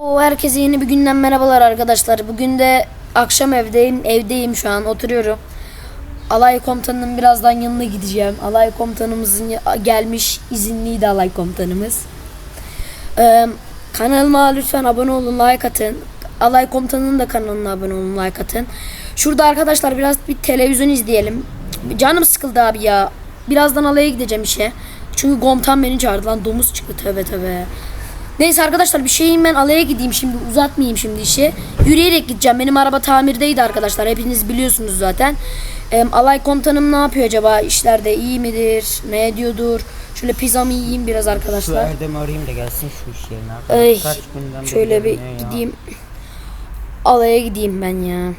Herkese yeni bir günden merhabalar arkadaşlar. Bugün de akşam evdeyim. Evdeyim şu an oturuyorum. Alay komutanının birazdan yanına gideceğim. Alay komutanımızın gelmiş izinliydi alay komutanımız. Ee, kanalıma lütfen abone olun, like atın. Alay komutanının da kanalına abone olun, like atın. Şurada arkadaşlar biraz bir televizyon izleyelim. Canım sıkıldı abi ya. Birazdan alaya gideceğim işe. Çünkü komutan beni çağırdı lan domuz çıktı tövbe tövbe. Neyse arkadaşlar bir şeyim ben alaya gideyim şimdi uzatmayayım şimdi işi. Yürüyerek gideceğim. Benim araba tamirdeydi arkadaşlar. Hepiniz biliyorsunuz zaten. Em, alay komutanım ne yapıyor acaba? İşlerde iyi midir? Ne ediyordur? Şöyle pizzamı yiyeyim biraz Şu arkadaşlar. Erdem'i arayayım da gelsin şu iş yerine. Ay, Kaç günden şöyle bir ya. gideyim. Alaya gideyim ben ya.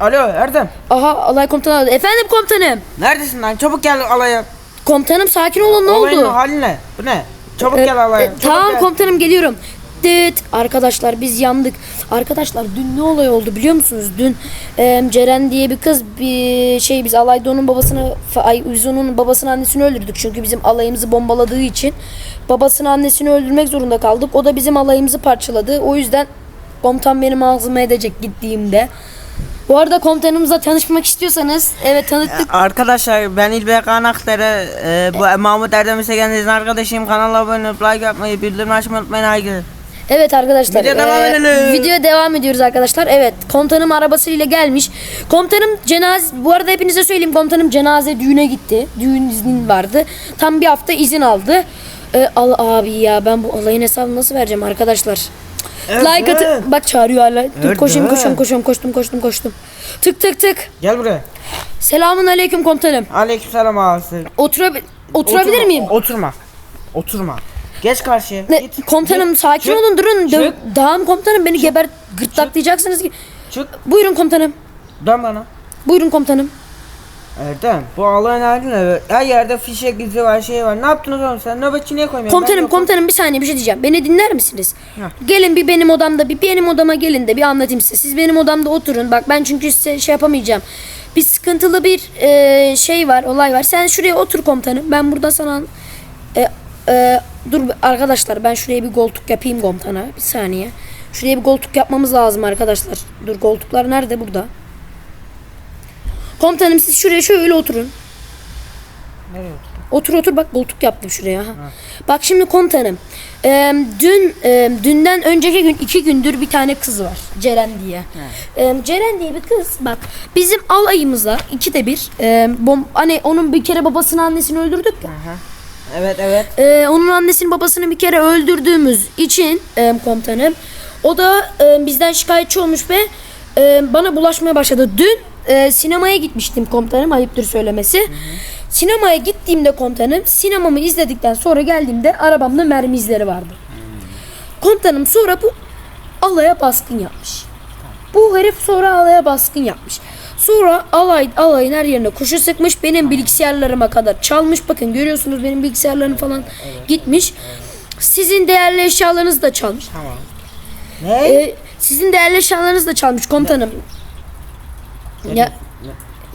Alo Erdem. Aha alay komutanı aradı. Efendim komutanım. Neredesin lan? Çabuk gel alaya. Komutanım sakin olun ne Olayın oldu? hali ne? Bu ne? Çabuk Ee, gel alaya. e, Çabuk tamam gel. komutanım geliyorum. Dıt. Arkadaşlar biz yandık. Arkadaşlar dün ne olay oldu biliyor musunuz? Dün e, Ceren diye bir kız bir şey biz alayda onun babasını ay biz onun babasını annesini öldürdük. Çünkü bizim alayımızı bombaladığı için babasını annesini öldürmek zorunda kaldık. O da bizim alayımızı parçaladı. O yüzden komutan benim ağzıma edecek gittiğimde. Bu arada komutanımızla tanışmak istiyorsanız evet tanıttık. Arkadaşlar ben İlbey Kanakları. E, bu Mahmut Erdem İsegen'in arkadaşıyım. Kanala abone olup like yapmayı, bildirim açmayı unutmayın. Haydi. Evet arkadaşlar. Video devam eee, edelim. Videoya devam ediyoruz arkadaşlar. Evet komutanım arabasıyla gelmiş. Komutanım cenaze bu arada hepinize söyleyeyim komutanım cenaze düğüne gitti. Düğün iznin vardı. Tam bir hafta izin aldı. Ee, al abi ya ben bu alayın hesabını nasıl vereceğim arkadaşlar? Like Evet. atı bak çağırıyor hala. Dur Evet, koşayım koşayım koşayım koştum koştum koştum. Tık tık tık. Gel buraya. Selamun aleyküm komutanım. Aleykümselam ağası. Oturabi oturabilir Oturma, miyim? Oturma. Oturma. Geç karşıya. Ne, Git. komutanım Git. sakin Çık. olun durun. Dö- Çık. Dağım komutanım beni geber gırtlaklayacaksınız ki. Çık. Buyurun komutanım. Dön bana. Buyurun komutanım. Erdem bu Allah'ın hali ne? Her yerde fişek izi var şey var. Ne yaptınız oğlum sen? Nöbetçi niye koymuyorsun? Komutanım komutanım bir saniye bir şey diyeceğim. Beni dinler misiniz? Heh. Gelin bir benim odamda bir benim odama gelin de bir anlatayım size. Siz benim odamda oturun. Bak ben çünkü size şey yapamayacağım. Bir sıkıntılı bir e, şey var, olay var. Sen şuraya otur komutanım. Ben burada sana e, e, dur arkadaşlar ben şuraya bir koltuk yapayım komutana. Bir saniye. Şuraya bir koltuk yapmamız lazım arkadaşlar. Dur koltuklar nerede? Burada. Komutanım siz şuraya şöyle oturun. Nereye otur? Otur otur bak koltuk yaptım şuraya. Ha. Bak şimdi komutanım. e, dün e, dünden önceki gün iki gündür bir tane kız var. Ceren diye. E, Ceren diye bir kız bak bizim alayımıza ikide bir e, bom, hani onun bir kere babasını annesini öldürdük ya. Aha. Evet evet. E, onun annesini babasını bir kere öldürdüğümüz için e, komutanım o da e, bizden şikayetçi olmuş ve e, bana bulaşmaya başladı. Dün e, sinemaya gitmiştim komutanım ayıptır söylemesi. Sinemaya gittiğimde komutanım sinemamı izledikten sonra geldiğimde arabamda mermi izleri vardı. Komutanım sonra bu alaya baskın yapmış. Bu herif sonra alaya baskın yapmış. Sonra alay alayın her yerine kuşu sıkmış. Benim bilgisayarlarıma kadar çalmış. Bakın görüyorsunuz benim bilgisayarlarım falan gitmiş. Sizin değerli eşyalarınızı da çalmış. Tamam. Ne? Ee, sizin değerli eşyalarınızı da çalmış komutanım. Ya ne,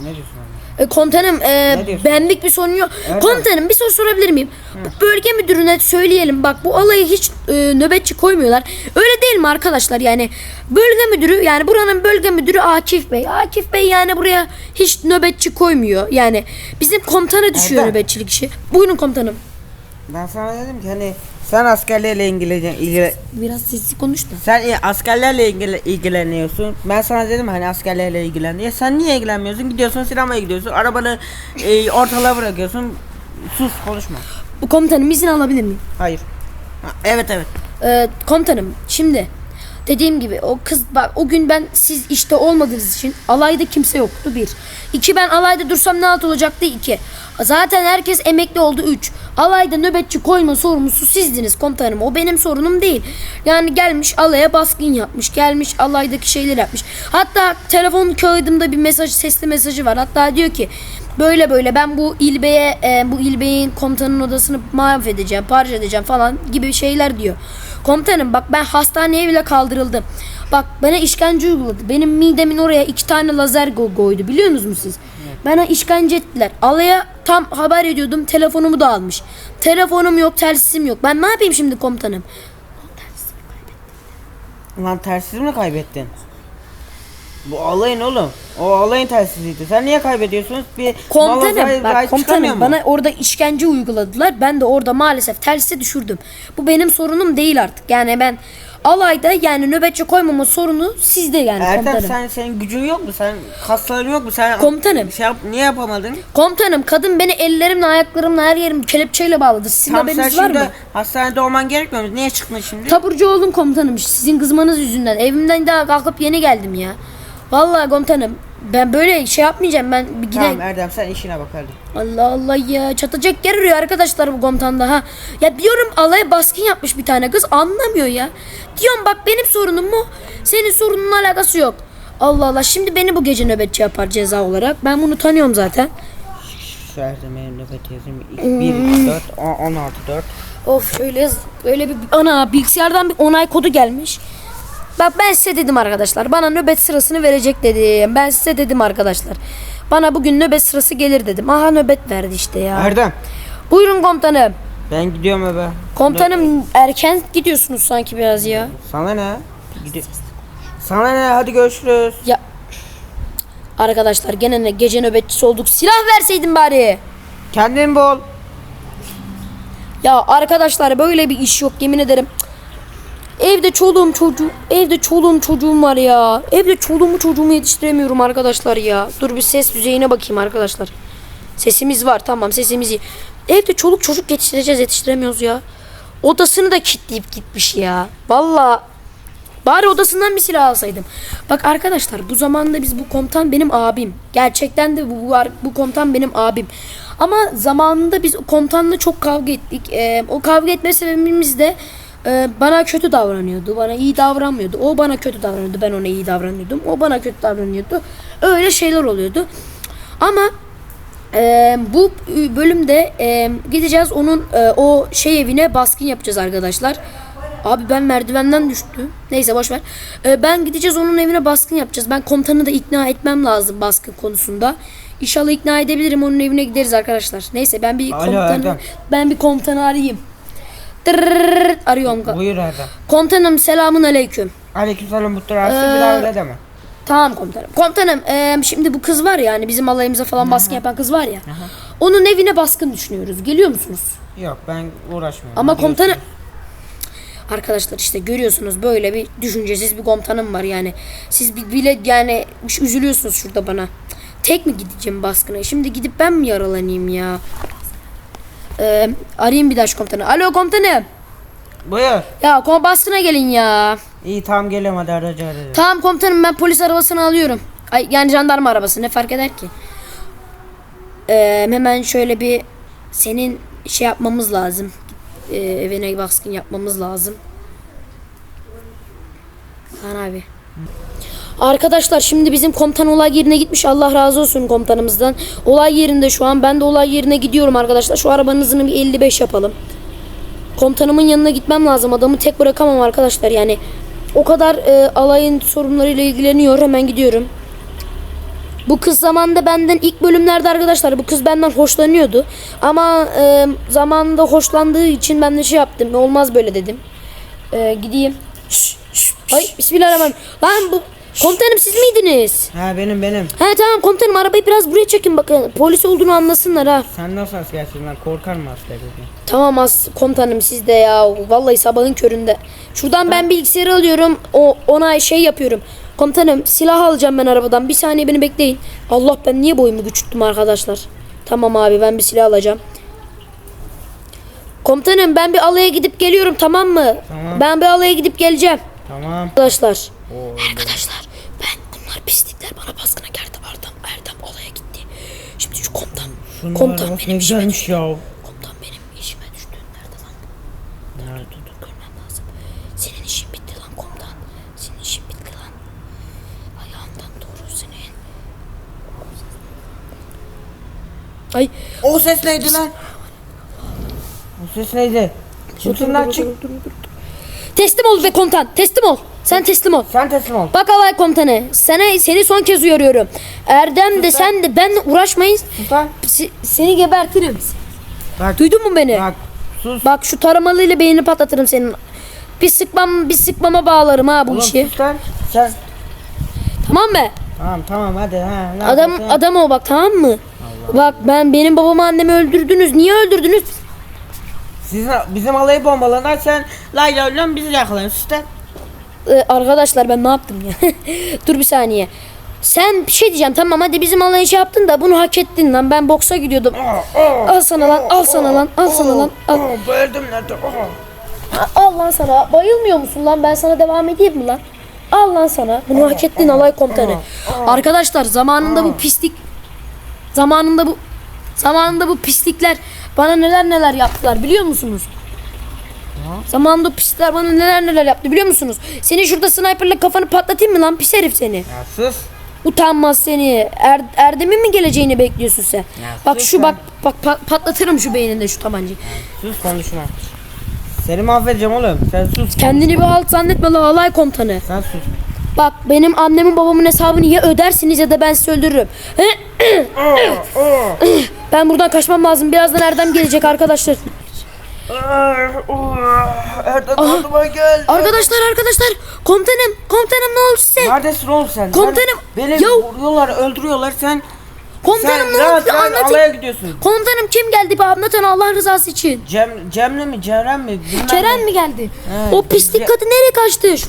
ne diyorsun abi? e, komutanım e, benlik bir sorun yok. Erdem. Komutanım bir soru sorabilir miyim? Bu bölge müdürüne söyleyelim. Bak bu alayı hiç e, nöbetçi koymuyorlar. Öyle değil mi arkadaşlar? Yani bölge müdürü yani buranın bölge müdürü Akif Bey. Akif Bey yani buraya hiç nöbetçi koymuyor. Yani bizim komutana düşüyor Erdem. nöbetçilik işi. Buyurun komutanım. Ben sana dedim ki hani sen askerlerle ilgilen ilgili Biraz sessiz konuş da. sen e, askerlerle ilgili, ilgileniyorsun. Ben sana dedim hani askerlerle ilgilen diye. Sen niye ilgilenmiyorsun? Gidiyorsun sinemaya gidiyorsun. Arabanı e, ortalığa bırakıyorsun. Sus konuşma. Bu komutanım izin alabilir miyim? Hayır. Ha, evet evet. Ee, komutanım şimdi dediğim gibi o kız bak o gün ben siz işte olmadığınız için alayda kimse yoktu bir. İki ben alayda dursam ne halt olacaktı iki. Zaten herkes emekli oldu üç. Alayda nöbetçi koyma sorumlusu sizdiniz komutanım. O benim sorunum değil. Yani gelmiş alaya baskın yapmış. Gelmiş alaydaki şeyler yapmış. Hatta telefon kağıdımda bir mesaj sesli mesajı var. Hatta diyor ki böyle böyle ben bu ilbeye e, bu ilbeyin komutanın odasını mahvedeceğim, parça edeceğim falan gibi şeyler diyor. Komutanım bak ben hastaneye bile kaldırıldım. Bak bana işkence uyguladı. Benim midemin oraya iki tane lazer go- koydu biliyor musunuz siz? Bana işkence ettiler. Alaya tam haber ediyordum telefonumu da almış. Telefonum yok telsizim yok. Ben ne yapayım şimdi komutanım? Lan telsiz mi kaybettin? Bu alayın oğlum. O alayın telsiziydi. Sen niye kaybediyorsunuz? Bir Komutanım bak komutanım mu? bana orada işkence uyguladılar. Ben de orada maalesef telsize düşürdüm. Bu benim sorunum değil artık. Yani ben alayda yani nöbetçi koymama sorunu sizde yani Erdem komutanım. sen senin gücün yok mu? Sen kasların yok mu? Sen Komutanım. Şey yap, niye yapamadın? Komutanım kadın beni ellerimle ayaklarımla her yerim kelepçeyle bağladı. Sizin Tam haberiniz var şimdi mı? hastanede olman gerekmiyor mu? Niye çıktın şimdi? Taburcu oldum komutanım sizin kızmanız yüzünden. Evimden daha kalkıp yeni geldim ya. Vallahi komutanım ben böyle şey yapmayacağım ben bir gideyim. Tamam Erdem sen işine bak hadi. Allah Allah ya çatacak yer arıyor arkadaşlar bu komutanda ha. Ya diyorum alaya baskın yapmış bir tane kız anlamıyor ya. Diyorum bak benim sorunum mu? Senin sorununla alakası yok. Allah Allah şimdi beni bu gece nöbetçi yapar ceza olarak. Ben bunu tanıyorum zaten. Şu Erdem'e nöbet yazayım. Hmm. 1, 4, 16, 4. Of öyle öyle bir ana bilgisayardan bir onay kodu gelmiş. Bak ben size dedim arkadaşlar. Bana nöbet sırasını verecek dedim. Ben size dedim arkadaşlar. Bana bugün nöbet sırası gelir dedim. Aha nöbet verdi işte ya. Erdem Buyurun komutanım. ben gidiyorum eve. Komutanım erken gidiyorsunuz sanki biraz ya. Sana ne? Gidi Sana ne? Hadi görüşürüz. Ya arkadaşlar gene ne gece nöbetçisi olduk. Silah verseydin bari. Kendin bol. Ya arkadaşlar böyle bir iş yok yemin ederim. Evde çoluğum çocuğum, evde çoluğum çocuğum var ya. Evde çoluğumu çocuğumu yetiştiremiyorum arkadaşlar ya. Dur bir ses düzeyine bakayım arkadaşlar. Sesimiz var tamam sesimiz iyi. Evde çoluk çocuk yetiştireceğiz yetiştiremiyoruz ya. Odasını da kilitleyip gitmiş ya. Valla Bari odasından bir silah alsaydım. Bak arkadaşlar bu zamanda biz bu komutan benim abim. Gerçekten de bu, bu, komutan benim abim. Ama zamanında biz komutanla çok kavga ettik. Ee, o kavga etme sebebimiz de e, bana kötü davranıyordu. Bana iyi davranmıyordu. O bana kötü davranıyordu. Ben ona iyi davranıyordum. O bana kötü davranıyordu. Öyle şeyler oluyordu. Ama ee, bu bölümde e, gideceğiz onun e, o şey evine baskın yapacağız arkadaşlar. Abi ben merdivenden düştüm. Neyse boş ver. Ee, ben gideceğiz onun evine baskın yapacağız. Ben komutanı da ikna etmem lazım baskın konusunda. İnşallah ikna edebilirim onun evine gideriz arkadaşlar. Neyse ben bir Alo, komutanı Erdem. ben bir komutanı arayayım. Tırrrr, arıyorum. Buyur Erdem. Komutanım selamun aleyküm. Aleykümselam Mutlu Rahatsız bir Ee, daha öyle deme. Tamam komutanım. Komutanım şimdi bu kız var ya hani bizim alayımıza falan baskın yapan kız var ya. Onun evine baskın düşünüyoruz. Geliyor musunuz? Yok ben uğraşmıyorum. Ama komutanım. Arkadaşlar işte görüyorsunuz böyle bir düşüncesiz bir komutanım var yani. Siz bi- bile yani üzülüyorsunuz şurada bana. Tek mi gideceğim baskına? Şimdi gidip ben mi yaralanayım ya? Ee, arayayım bir daha şu komutanı. Alo komutanım. Buyur. Ya kom baskına gelin ya. İyi tamam geliyorum hadi aracı aracı. Tamam komutanım ben polis arabasını alıyorum. Ay, yani jandarma arabası ne fark eder ki? Ee, hemen şöyle bir senin şey yapmamız lazım. Ee, evine baskın yapmamız lazım. Kaan abi. Arkadaşlar şimdi bizim komutan olay yerine gitmiş. Allah razı olsun komutanımızdan. Olay yerinde şu an. Ben de olay yerine gidiyorum arkadaşlar. Şu arabanın hızını bir 55 yapalım. Komutanımın yanına gitmem lazım. Adamı tek bırakamam arkadaşlar. Yani o kadar e, alayın sorunlarıyla ilgileniyor. Hemen gidiyorum. Bu kız zamanında benden ilk bölümlerde arkadaşlar bu kız benden hoşlanıyordu. Ama e, zamanında hoşlandığı için ben de şey yaptım. Olmaz böyle dedim. E, gideyim. Şş, şş. Ay bismillahirrahmanirrahim. Lan bu komutanım siz miydiniz? Ha benim benim. He tamam komutanım arabayı biraz buraya çekin bakın. Polis olduğunu anlasınlar ha. Sen nasıl askersin lan korkar mı askerlikten? Tamam as komutanım siz de ya. Vallahi sabahın köründe. Şuradan ben bilgisayarı alıyorum. O ona şey yapıyorum. Komutanım silah alacağım ben arabadan. Bir saniye beni bekleyin. Allah ben niye boyumu küçülttüm arkadaşlar. Tamam abi ben bir silah alacağım. Komutanım ben bir alaya gidip geliyorum tamam mı? Tamam. Ben bir alaya gidip geleceğim. Tamam. Arkadaşlar. Oo, Arkadaşlar pislikler bana baskına geldi. Erdem, Erdem olaya gitti. Şimdi şu komutan. Şunun komutan benim işime güzelmiş ya. Komutan benim işime düştü. Nerede lan? Nerede? Dur dur görmem lazım. Senin işin bitti lan komutan. Senin işin bitti lan. Ayağından doğru senin. Ay. O ses neydi lan? O ses neydi? Çıktın lan çık. Teslim ol be komutan. Teslim ol. Sen teslim ol. Sen teslim ol. Bak alay komutanı. Sana, seni son kez uyarıyorum. Erdem de sen de benle uğraşmayın. Sus lan. Se- seni gebertirim. Bak. Duydun mu beni? Bak. Sus. Bak şu taramalıyla beynini patlatırım senin. bir sıkmam bir sıkmama bağlarım ha bu Oğlum işi. sus lan. Sen Tamam mı? Tamam tamam hadi ha. Adam yapıyorsun? adam ol bak tamam mı? Bak ben benim babamı annemi öldürdünüz. Niye öldürdünüz? Sizin bizim alayı bombaladılar sen Layla öyle bizi yakalayın sus lan. Ee, arkadaşlar ben ne yaptım ya? Dur bir saniye. Sen bir şey diyeceğim tamam hadi bizim alayı şey yaptın da bunu hak ettin lan. Ben boksa gidiyordum. Al sana lan, al sana lan, al sana lan. Al, bayıldım nerede? Al lan sana. Bayılmıyor musun lan? Ben sana devam edeyim mi lan? Al lan sana. Bunu hak ettin alay komutanı. Arkadaşlar zamanında bu pislik zamanında bu zamanında bu pislikler bana neler neler yaptılar biliyor musunuz? Zamanında o pislikler bana neler neler yaptı biliyor musunuz? Seni şurada sniperle kafanı patlatayım mı lan pis herif seni? Ya sus. Utanmaz seni. Er, Erdem'in mi geleceğini bekliyorsun sen? bak sus şu lan. bak bak pa- patlatırım şu beyninde şu tabancayı. Sus konuşma. Seni mahvedeceğim oğlum. Sen sus. Kendini bir halt zannetme la alay komutanı. Sen sus. Bak benim annemin babamın hesabını ya ödersiniz ya da ben sizi öldürürüm. ben buradan kaçmam lazım. Birazdan Erdem gelecek arkadaşlar. Erdem aklıma geldi. Arkadaşlar arkadaşlar komutanım komutanım ne oldu size? Neredesin oğlum sen? Komutanım, Sen beni ya- vuruyorlar, öldürüyorlar. Sen Komutanım sen ne oldu anlatın. alaya gidiyorsun. Komutanım kim geldi bir anlatın Allah rızası için. Cem Cem'le mi Ceren mi? Bilmem Ceren mi geldi? Evet, o pislik Ce- kadın nereye kaçtı? Şu-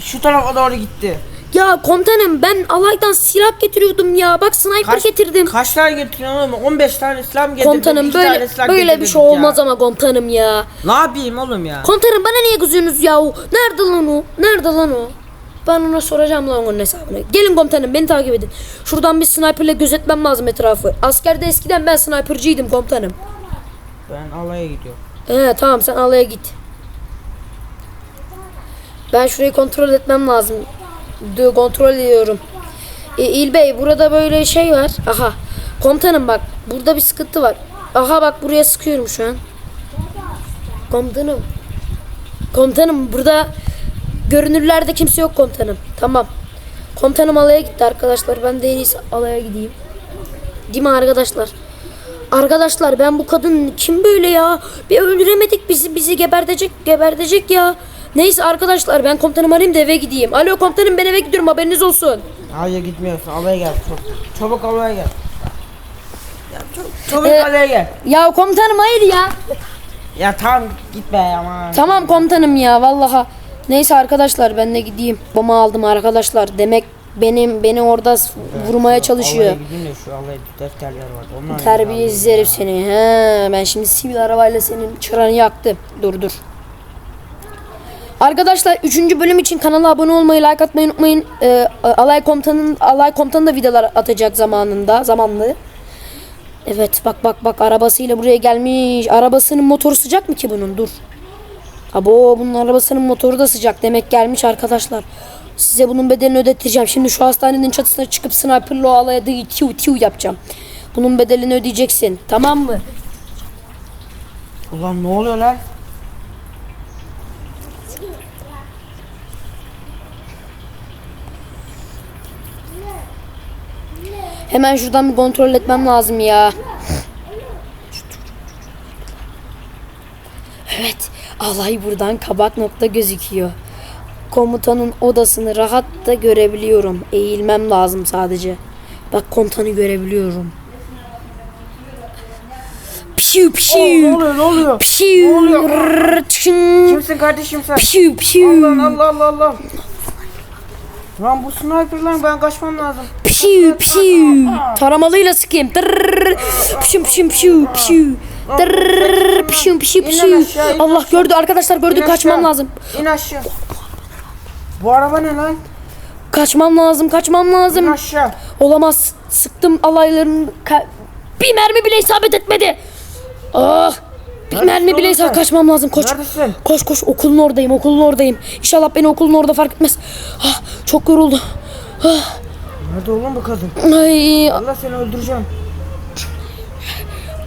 Şu tarafa doğru gitti. Ya komutanım ben alaydan silah getiriyordum ya. Bak sniper getirdim. Kaç tane getiriyorsun oğlum? 15 tane İslam getirdim. komutanım böyle böyle bir şey olmaz ya. ama komutanım ya. Ne yapayım oğlum ya? Komutanım bana niye kızıyorsunuz ya? Nerede lan o? Nerede lan o? Ben ona soracağım lan onun hesabını. Gelin komutanım beni takip edin. Şuradan bir sniperle gözetmem lazım etrafı. Askerde eskiden ben snipercıydım komutanım. Ben alaya gidiyorum. He tamam sen alaya git. Ben şurayı kontrol etmem lazım. Kontrol ediyorum. E, İl Bey burada böyle şey var. Aha. Komutanım bak burada bir sıkıntı var. Aha bak buraya sıkıyorum şu an. Komutanım. Komutanım burada görünürlerde kimse yok komutanım. Tamam. Komutanım alaya gitti arkadaşlar. Ben de en iyisi alaya gideyim. Değil mi arkadaşlar? Arkadaşlar ben bu kadın kim böyle ya? Bir öldüremedik bizi bizi gebertecek gebertecek ya. Neyse arkadaşlar ben komutanım arayayım da eve gideyim. Alo komutanım ben eve gidiyorum haberiniz olsun. Alaya gitmiyorsun. Alaya gel. Çabuk, çabuk alaya gel. Ya, çabuk, çabuk Ee, alaya gel. Ya komutanım hayır ya. Ya tamam gitme ama. Tamam komutanım ya vallaha. Neyse arkadaşlar ben de gideyim. Bomba aldım arkadaşlar. Demek benim beni orada s- vurmaya çalışıyor. Alaya gideyim de şu alaya defterler var. Onlar Terbiyesiz herif seni. He, ben şimdi sivil arabayla senin çıranı yaktım. Dur dur. Arkadaşlar 3. bölüm için kanala abone olmayı, like atmayı unutmayın. Ee, alay komutanın alay komutanı da videolar atacak zamanında, zamanlı. Evet bak bak bak arabasıyla buraya gelmiş. Arabasının motoru sıcak mı ki bunun? Dur. Abo bunun arabasının motoru da sıcak. Demek gelmiş arkadaşlar. Size bunun bedelini ödeteceğim. Şimdi şu hastanenin çatısına çıkıp sniperla o alaya tiu tiu yapacağım. Bunun bedelini ödeyeceksin. Tamam mı? Ulan ne oluyor lan? Hemen şuradan bir kontrol etmem lazım ya. Evet. Alay buradan kabak nokta gözüküyor. Komutanın odasını rahat da görebiliyorum. Eğilmem lazım sadece. Bak komutanı görebiliyorum. Piu piu. Ne oluyor ne oluyor? Rrrçın. Kimsin kardeşim sen? Piu piu. Allah Allah Allah Allah. Lan bu sniper lan ben kaçmam lazım. Piu piu. Taramalıyla sıkayım. Tırrrr. Pişim pişim pişu pişu. Tırrrr. İn lan aşağı, in Allah gördü arkadaşlar gördü İn kaçmam lazım. İn aşağı. Bu araba ne lan? Kaçmam lazım kaçmam İn lazım. aşağı. Olamaz. Sıktım alayların bir mermi bile isabet etmedi. Ah. Bir mermi bile isabet kaçmam lazım koş. Neredesin? Koş koş okulun oradayım okulun oradayım. İnşallah beni okulun orada fark etmez. Ah, çok yoruldu. Ah, Nerede oğlum bu kadın? ay, Allah seni öldüreceğim.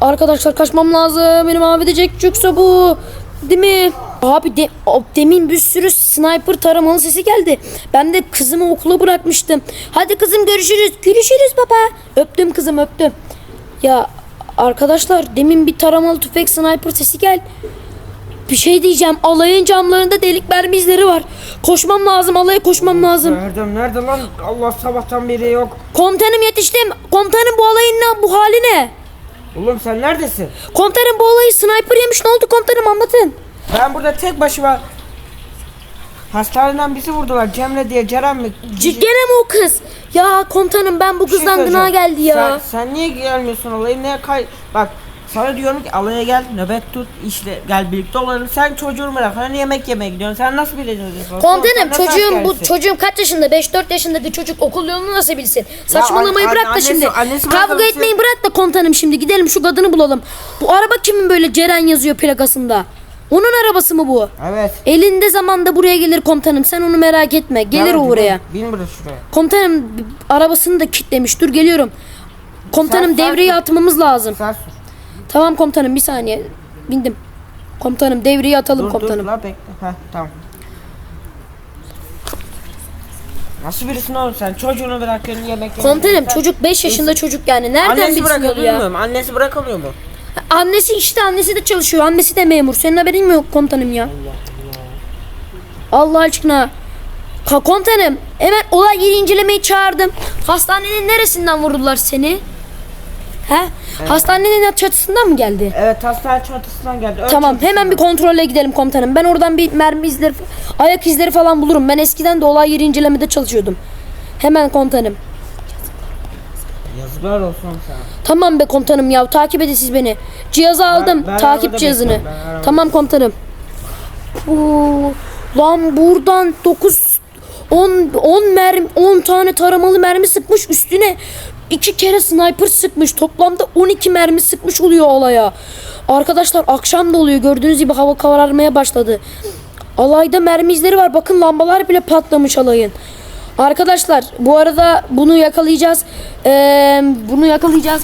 Arkadaşlar kaçmam lazım. Beni mahvedecek yoksa bu. Değil mi? Abi de, demin bir sürü sniper taramalı sesi geldi. Ben de kızımı okula bırakmıştım. Hadi kızım görüşürüz. Görüşürüz baba. Öptüm kızım öptüm. Ya arkadaşlar demin bir taramalı tüfek sniper sesi gel. Bir şey diyeceğim. Alayın camlarında delik mermi izleri var. Koşmam lazım. Alaya koşmam lazım. Nerede nerede lan? Allah sabahtan beri yok. Komutanım yetiştim. Komutanım bu alayın ne? Bu hali ne? Oğlum sen neredesin? Komutanım bu olayı sniper yemiş. Ne oldu komutanım anlatın. Ben burada tek başıma Hastaneden bizi vurdular. Cemre diye Ceren mi? C- Gene mi o kız? Ya komutanım ben bu Bir şey kızdan gına söyleyeceğim. geldi ya. Sen, sen niye gelmiyorsun olayı? Ne kay... Bak sana diyorum ki alaya gel nöbet tut işte gel birlikte olalım. Sen çocuğunu bırak. Hani yemek yemeye gidiyorsun. Sen nasıl bileceksin? Komutanım Sen çocuğum bu çocuğum kaç yaşında? 5-4 yaşındaki çocuk okul yolunu nasıl bilsin? Saçmalamayı bırak da annesi- şimdi. annesi Kavga etmeyi bırak da komutanım şimdi gidelim şu kadını bulalım. Bu araba kimin böyle Ceren yazıyor plakasında? Onun arabası mı bu? Evet. Elinde zamanda buraya gelir komutanım. Sen onu merak etme. Gelir Gel o buraya. Bin, buraya şuraya. Komutanım arabasını da kilitlemiş. Dur geliyorum. Komutanım Sen- sen- devreyi atmamız lazım. Sen. Tamam komutanım bir saniye. Bindim. Komutanım devreyi atalım Dur komutanım. dur la bekle. Heh tamam. Nasıl birisin oğlum sen? Çocuğunu bırakıyorsun yemek Komutanım çocuk 5 yaşında çocuk yani. Nereden Annesi bırakamıyor ya? mu? Annesi bırakamıyor mu? Annesi işte annesi de çalışıyor. Annesi de memur. Senin haberin mi yok komutanım ya? Allah aşkına. Ka komutanım hemen olay yeri incelemeyi çağırdım. Hastanenin neresinden vurdular seni? He? Hastanenin çatısından mı geldi? Evet hastane çantasından geldi. Ön Tamam çantasından. hemen bir kontrole gidelim komutanım. Ben oradan bir mermi izleri, ayak izleri falan bulurum. Ben eskiden de olay yeri incelemede çalışıyordum. Hemen komutanım. Yazıklar olsun sana. Tamam be komutanım ya takip edin siz beni. Cihazı aldım. ben takip arabada cihazını. ben. Tamam komutanım. Oo, lan buradan 9 10 10 mermi 10 tane taramalı mermi sıkmış üstüne iki kere sniper sıkmış. Toplamda 12 mermi sıkmış oluyor olaya. Arkadaşlar akşam da oluyor. Gördüğünüz gibi hava kararmaya başladı. Alayda mermi izleri var. Bakın lambalar bile patlamış alayın. Arkadaşlar bu arada bunu yakalayacağız. Ee, bunu yakalayacağız.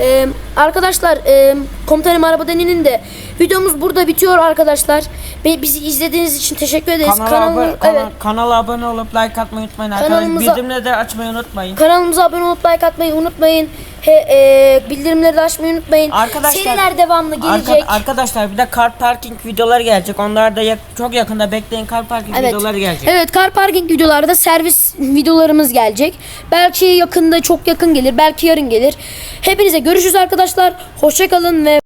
Ee, arkadaşlar e, komutanım arabadan inin de videomuz burada bitiyor arkadaşlar. Ve bizi izlediğiniz için teşekkür ederiz. Kanala, Kanalım- abone, kanal- evet, kanala abone olup like atmayı unutmayın arkadaşlar. Bildirimleri de açmayı unutmayın. kanalımıza abone olup like atmayı unutmayın. He, e, bildirimleri de açmayı unutmayın. Arkadaşlar- Seriler devamlı Arka- gelecek. arkadaşlar bir de car parking videoları gelecek. Onlar da yak- çok yakında bekleyin car parking Evet. videoları gelecek. Evet, car parking videolarda servis videolarımız gelecek. Belki yakında çok yakın gelir, belki yarın gelir. Hepinize görüşürüz arkadaşlar. Hoşçakalın ve